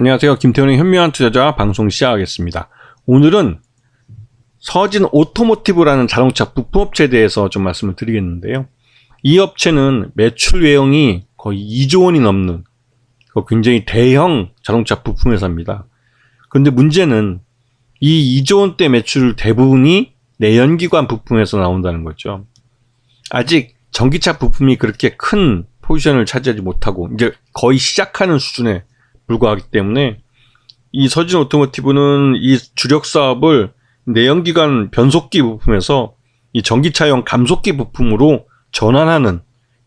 안녕하세요. 김태훈의 현명한 투자자 방송 시작하겠습니다. 오늘은 서진 오토모티브라는 자동차 부품업체에 대해서 좀 말씀을 드리겠는데요. 이 업체는 매출 외형이 거의 2조 원이 넘는 그 굉장히 대형 자동차 부품 회사입니다. 그런데 문제는 이 2조 원대 매출 대부분이 내연기관 부품에서 나온다는 거죠. 아직 전기차 부품이 그렇게 큰 포지션을 차지하지 못하고 이제 거의 시작하는 수준에 불과하기 때문에 이 서진 오토모티브는 이 주력 사업을 내연기관 변속기 부품에서 이 전기차용 감속기 부품으로 전환하는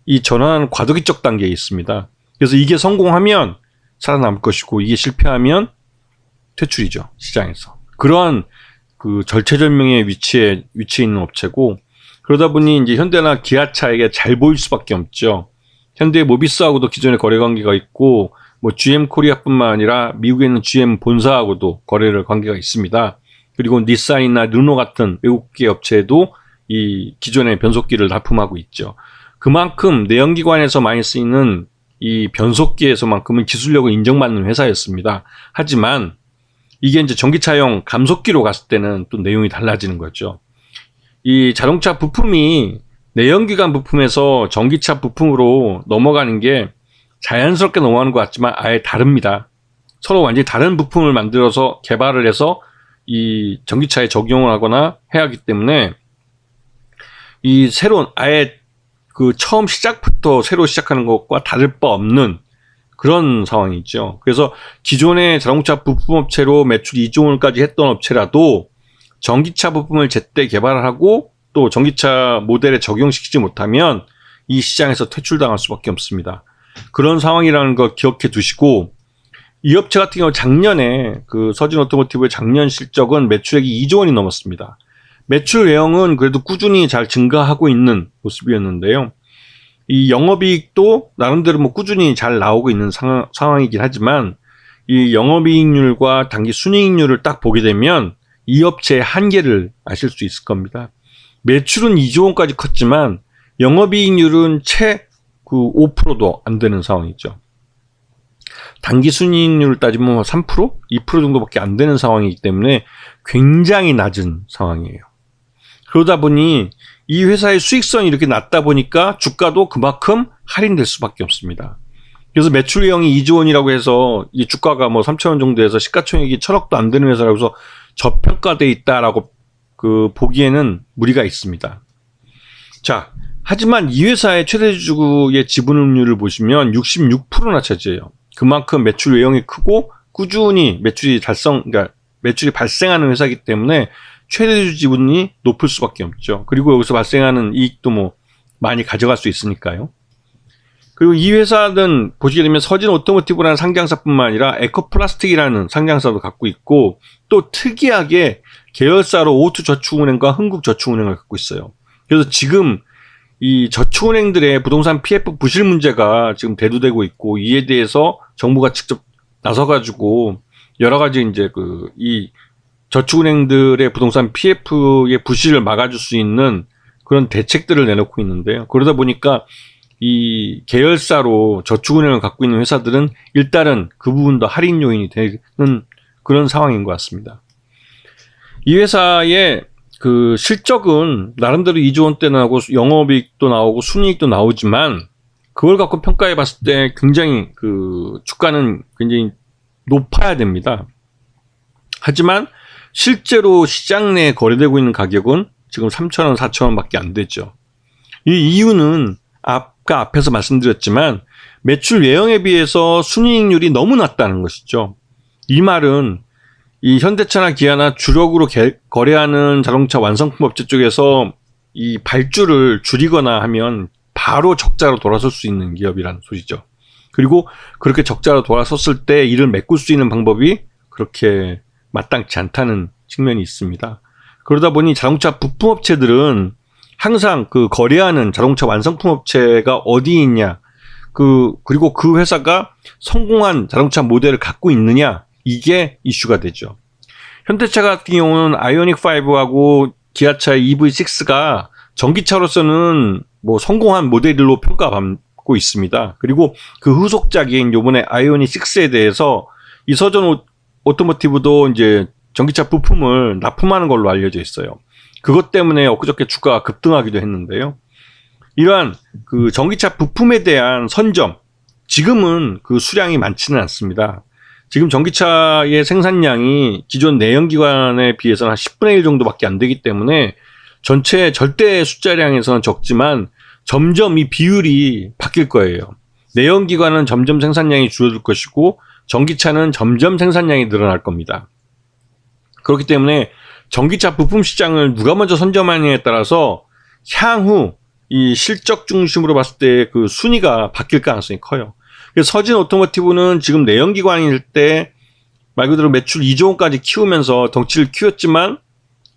이 전환하는 과도기적 단계에 있습니다. 그래서 이게 성공하면 살아남을 것이고 이게 실패하면 퇴출이죠 시장에서 그러한 그 절체절명의 위치에 위치해 있는 업체고 그러다 보니 이제 현대나 기아차에게 잘 보일 수밖에 없죠. 현대 모비스하고도 기존에 거래 관계가 있고 뭐 GM 코리아뿐만 아니라 미국에 있는 GM 본사하고도 거래를 관계가 있습니다. 그리고 닛산이나 르노 같은 외국계 업체에도 이 기존의 변속기를 납품하고 있죠. 그만큼 내연기관에서 많이 쓰이는 이 변속기에서만큼은 기술력을 인정받는 회사였습니다. 하지만 이게 이제 전기차용 감속기로 갔을 때는 또 내용이 달라지는 거죠. 이 자동차 부품이 내연기관 부품에서 전기차 부품으로 넘어가는 게 자연스럽게 넘어가는 것 같지만 아예 다릅니다. 서로 완전히 다른 부품을 만들어서 개발을 해서 이 전기차에 적용을 하거나 해야 하기 때문에 이 새로운 아예 그 처음 시작부터 새로 시작하는 것과 다를 바 없는 그런 상황이죠. 그래서 기존의 자동차 부품 업체로 매출 2조 원까지 했던 업체라도 전기차 부품을 제때 개발을 하고 또 전기차 모델에 적용시키지 못하면 이 시장에서 퇴출당할 수밖에 없습니다. 그런 상황이라는 거 기억해 두시고 이 업체 같은 경우 작년에 그 서진 오토모티브의 작년 실적은 매출액이 2조 원이 넘었습니다. 매출 외형은 그래도 꾸준히 잘 증가하고 있는 모습이었는데요. 이 영업이익도 나름대로 뭐 꾸준히 잘 나오고 있는 상황, 상황이긴 하지만 이 영업이익률과 단기 순이익률을 딱 보게 되면 이 업체의 한계를 아실 수 있을 겁니다. 매출은 2조 원까지 컸지만 영업이익률은 채 그 5%도 안 되는 상황이죠. 단기 순이익률을 따지면 3%? 뭐2% 정도밖에 안 되는 상황이기 때문에 굉장히 낮은 상황이에요. 그러다 보니 이 회사의 수익성이 이렇게 낮다 보니까 주가도 그만큼 할인될 수밖에 없습니다. 그래서 매출형이 2조 원이라고 해서 이 주가가 뭐 3천 원 정도에서 시가총액이 천억도 안 되는 회사라고 해서 저평가돼 있다라고 그 보기에는 무리가 있습니다. 자, 하지만 이 회사의 최대 주주의 지분율을 보시면 66%나 차지해요. 그만큼 매출 외형이 크고 꾸준히 매출이 달성, 그러니까 매출이 발생하는 회사이기 때문에 최대 주 지분이 높을 수밖에 없죠. 그리고 여기서 발생하는 이익도 뭐 많이 가져갈 수 있으니까요. 그리고 이 회사는 보시게 되면 서진 오토모티브라는 상장사뿐만 아니라 에코플라스틱이라는 상장사도 갖고 있고 또 특이하게 계열사로 오투저축은행과 흥국저축은행을 갖고 있어요. 그래서 지금 이 저축은행들의 부동산 PF 부실 문제가 지금 대두되고 있고 이에 대해서 정부가 직접 나서가지고 여러 가지 이제 그 이 저축은행들의 부동산 PF의 부실을 막아줄 수 있는 그런 대책들을 내놓고 있는데요. 그러다 보니까 이 계열사로 저축은행을 갖고 있는 회사들은 일단은 그 부분도 할인 요인이 되는 그런 상황인 것 같습니다. 이 회사의 그 실적은 나름대로 2조 원대 나오고 영업이익도 나오고 순이익도 나오지만 그걸 갖고 평가해 봤을 때 굉장히 그 주가는 굉장히 높아야 됩니다. 하지만 실제로 시장 내에 거래되고 있는 가격은 지금 3천원, 4천원 밖에 안 되죠. 이 이유는 아까 앞에서 말씀드렸지만 매출 외형에 비해서 순이익률이 너무 낮다는 것이죠. 이 말은 이 현대차나 기아나 주력으로 개, 거래하는 자동차 완성품 업체 쪽에서 이 발주를 줄이거나 하면 바로 적자로 돌아설 수 있는 기업이라는 소리죠. 그리고 그렇게 적자로 돌아섰을 때 이를 메꿀 수 있는 방법이 그렇게 마땅치 않다는 측면이 있습니다. 그러다 보니 자동차 부품 업체들은 항상 그 거래하는 자동차 완성품 업체가 어디 있냐, 그, 그리고 그 회사가 성공한 자동차 모델을 갖고 있느냐, 이게 이슈가 되죠. 현대차 같은 경우는 아이오닉 5하고 기아차 EV6가 전기차로서는 뭐 성공한 모델로 평가받고 있습니다. 그리고 그 후속작인 요번에 아이오닉 6에 대해서 이 서전 오- 오토모티브도 이제 전기차 부품을 납품하는 걸로 알려져 있어요. 그것 때문에 엊그저께 주가가 급등하기도 했는데요. 이러한 그 전기차 부품에 대한 선점, 지금은 그 수량이 많지는 않습니다. 지금 전기차의 생산량이 기존 내연기관에 비해서는 한 10분의 1 정도밖에 안 되기 때문에 전체 절대 숫자량에서는 적지만 점점 이 비율이 바뀔 거예요. 내연기관은 점점 생산량이 줄어들 것이고 전기차는 점점 생산량이 늘어날 겁니다. 그렇기 때문에 전기차 부품 시장을 누가 먼저 선점하느냐에 따라서 향후 이 실적 중심으로 봤을 때 그 순위가 바뀔 가능성이 커요. 그래서 서진 오토모티브는 지금 내연기관일 때 말 그대로 매출 2조 원까지 키우면서 덩치를 키웠지만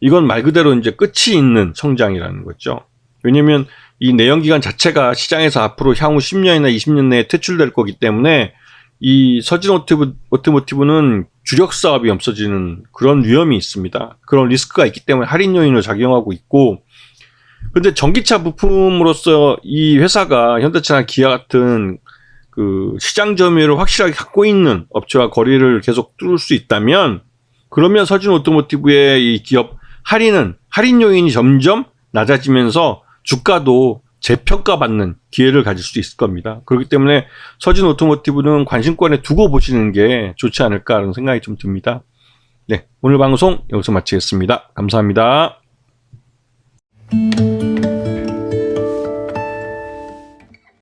이건 말 그대로 이제 끝이 있는 성장이라는 거죠. 왜냐면 이 내연기관 자체가 시장에서 앞으로 향후 10년이나 20년 내에 퇴출될 거기 때문에 이 서진 오토모티브, 오토모티브는 주력 사업이 없어지는 그런 위험이 있습니다. 그런 리스크가 있기 때문에 할인 요인을 작용하고 있고 근데 전기차 부품으로서 이 회사가 현대차나 기아 같은 그 시장 점유율을 확실하게 갖고 있는 업체와 거리를 계속 뚫을 수 있다면 그러면 서진 오토모티브의 이 기업 할인은 할인 요인이 점점 낮아지면서 주가도 재평가받는 기회를 가질 수 있을 겁니다. 그렇기 때문에 서진 오토모티브는 관심권에 두고 보시는 게 좋지 않을까라는 생각이 좀 듭니다. 네, 오늘 방송 여기서 마치겠습니다. 감사합니다.